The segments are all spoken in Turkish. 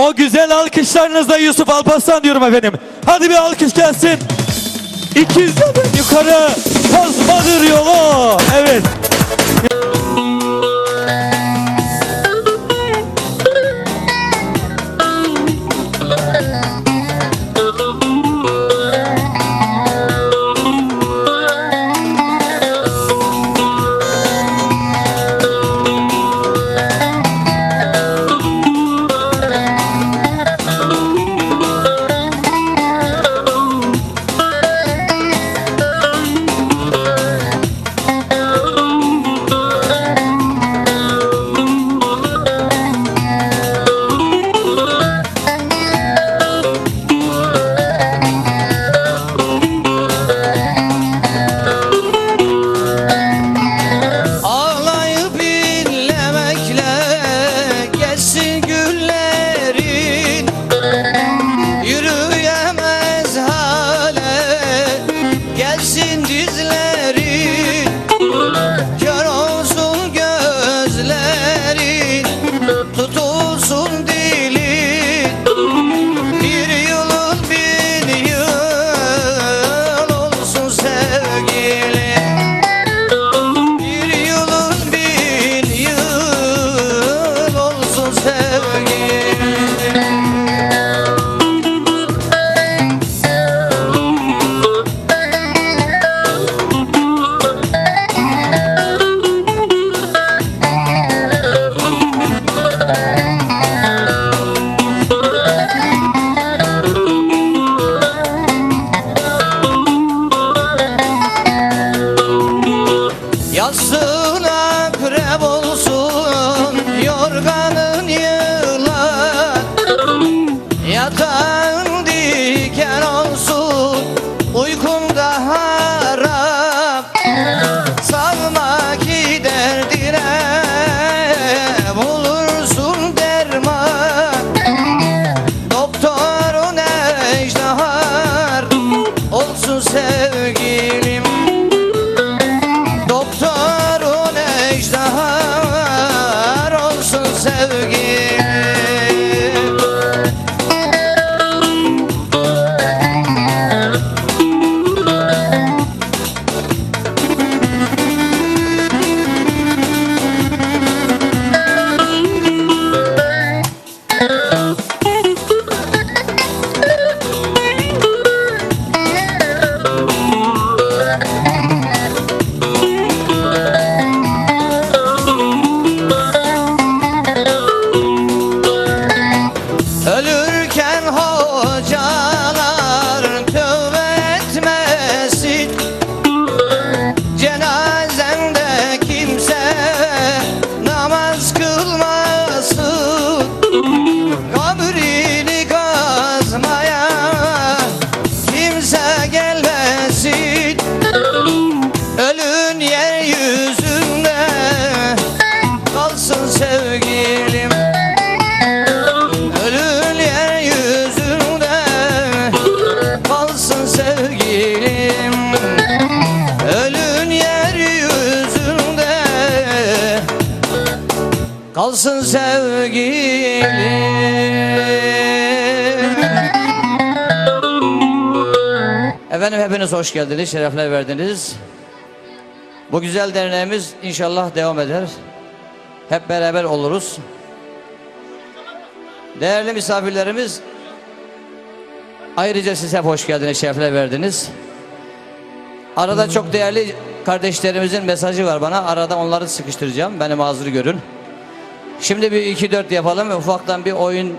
O güzel alkışlarınızla Yusuf Alparslan diyorum efendim. Hadi bir alkış gelsin. İkizleden yukarı kazmadır yolu. Evet. Sağmak kalsın sevgilim Efendim hepiniz hoş geldiniz, şerefler verdiniz. Bu güzel derneğimiz inşallah devam eder. Hep beraber oluruz. Değerli misafirlerimiz, ayrıca siz hep hoş geldiniz, şerefler verdiniz. Arada çok değerli kardeşlerimizin mesajı var bana. Arada onları sıkıştıracağım. Beni mazur görün. Şimdi bir 2-4 yapalım ve ufaktan bir oyun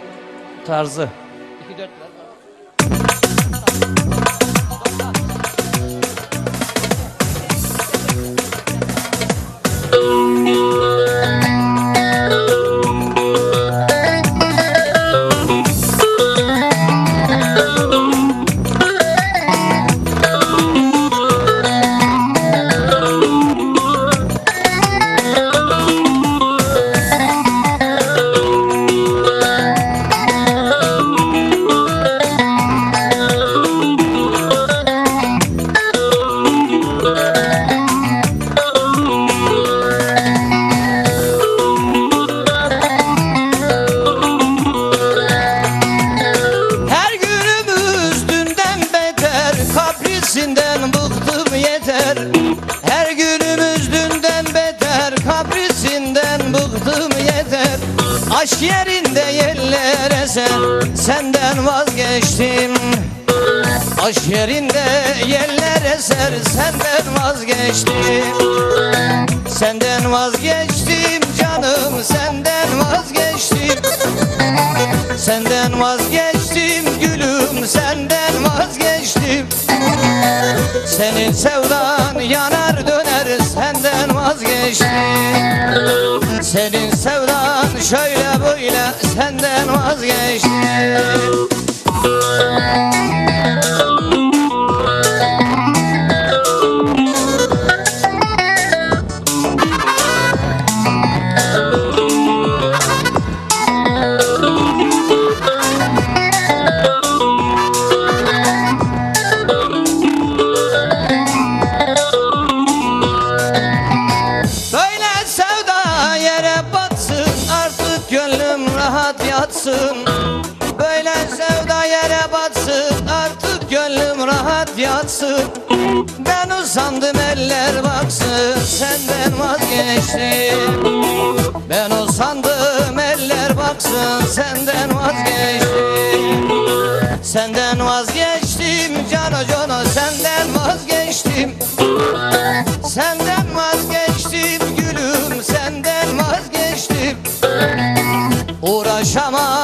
tarzı. Aşk yerinde yerler eser Senden vazgeçtim. Aşk yerinde yerler eser Senden vazgeçtim. Senden vazgeçtim canım Senden vazgeçtim. Senden vazgeçtim gülüm Senden vazgeçtim. Senin sevdan yanar döner senden vazgeçtim. Senin sevdan şöyle senden yatsın Böyle sevda yere batsın. Artık gönlüm rahat yatsın. Ben usandım eller baksın senden vazgeçtim. Ben usandım eller baksın senden vazgeçtim. Senden vazgeçtim cano cano senden vazgeçtim. Senden Uğraşamam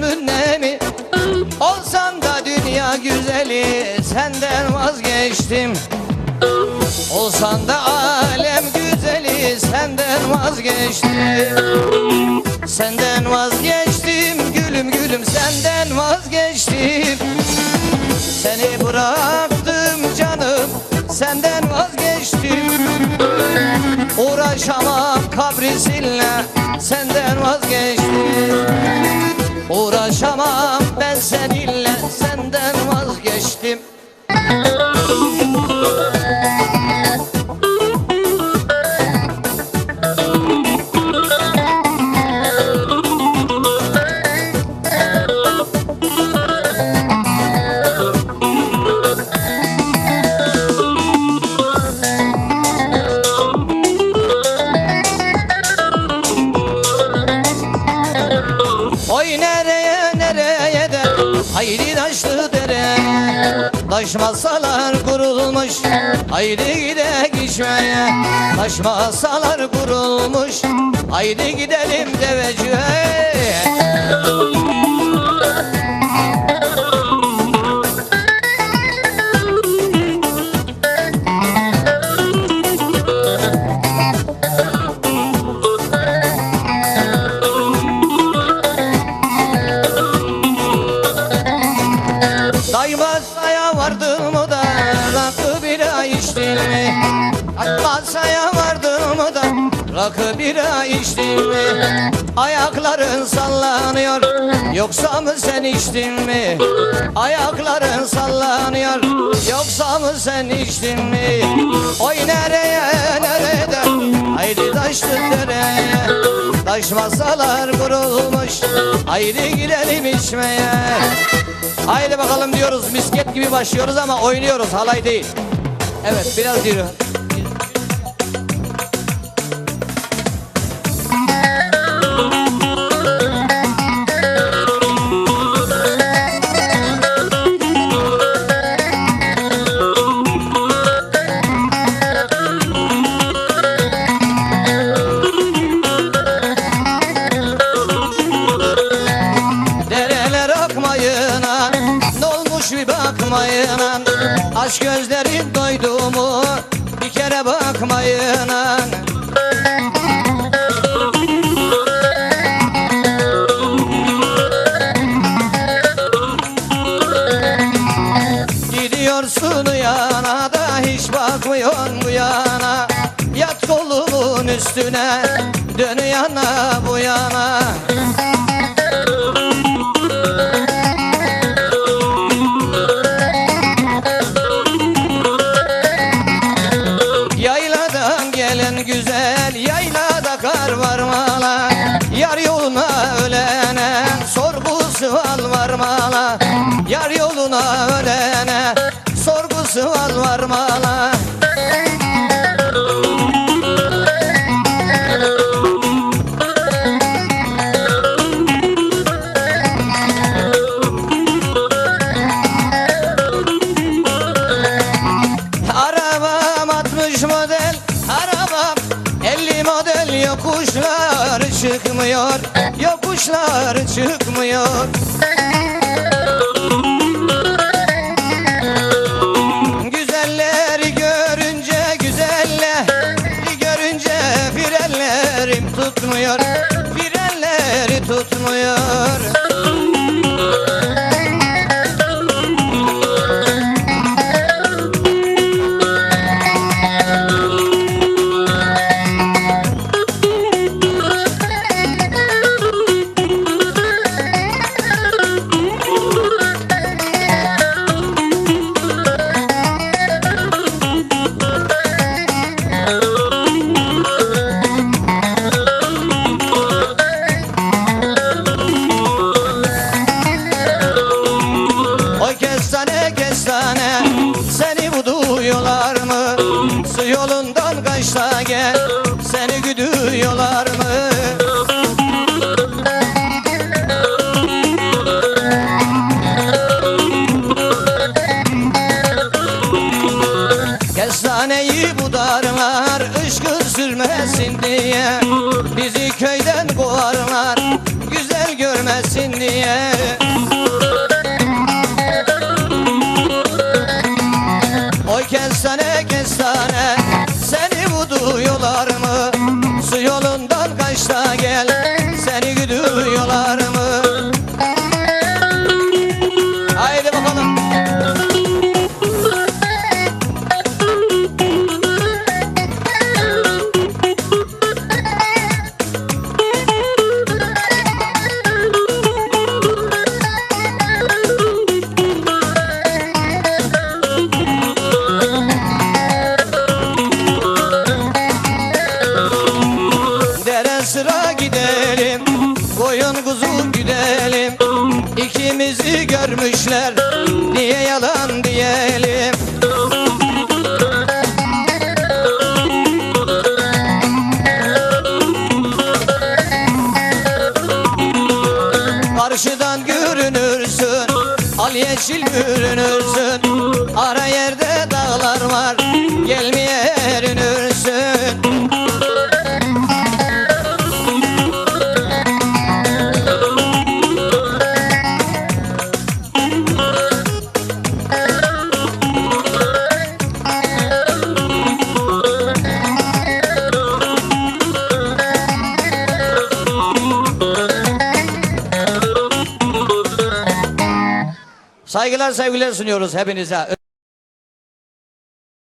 gözümün nemi? Olsan da dünya güzeli Senden vazgeçtim. Olsan da alem güzeli Senden vazgeçtim. Senden vazgeçtim Gülüm gülüm senden vazgeçtim. Seni bıraktım canım Senden vazgeçtim. Uğraşamam kabrisinle Senden vazgeçtim Taş masalar kurulmuş Haydi gidek içmeye Taş masalar kurulmuş Haydi gidelim deveciye rakı bira içtin mi? Ayakların sallanıyor yoksa mı sen içtin mi? Ayakların sallanıyor yoksa mı sen içtin mi? Oy nereye nerede haydi taşlı dereye Taş masalar kurulmuş haydi gidelim içmeye Haydi bakalım diyoruz misket gibi başlıyoruz ama oynuyoruz halay değil. Evet biraz yürü. bırakmayın Gidiyorsun yana da hiç bakmıyorsun bu yana. Yat kolumun üstüne dön yana bu yana. Yar yoluna ölene sorgu sual var mala Arabam 60 model Arabam 50 model. Yokuşlar çıkmıyor Yokuşlar çıkmıyor tutmuyor Kestaneyi budarlar ışkı sürmesin diye. Bizi köyden kovarlar Güzel görmesin diye Koyun kuzu güdelim İkimizi görmüşler. Niye yalan diyelim? Karşıdan görünürsün. Al yeşil görünürsün. Ara yerde dağlar var. Gelmeye Saygılar sevgiler sunuyoruz hepinize.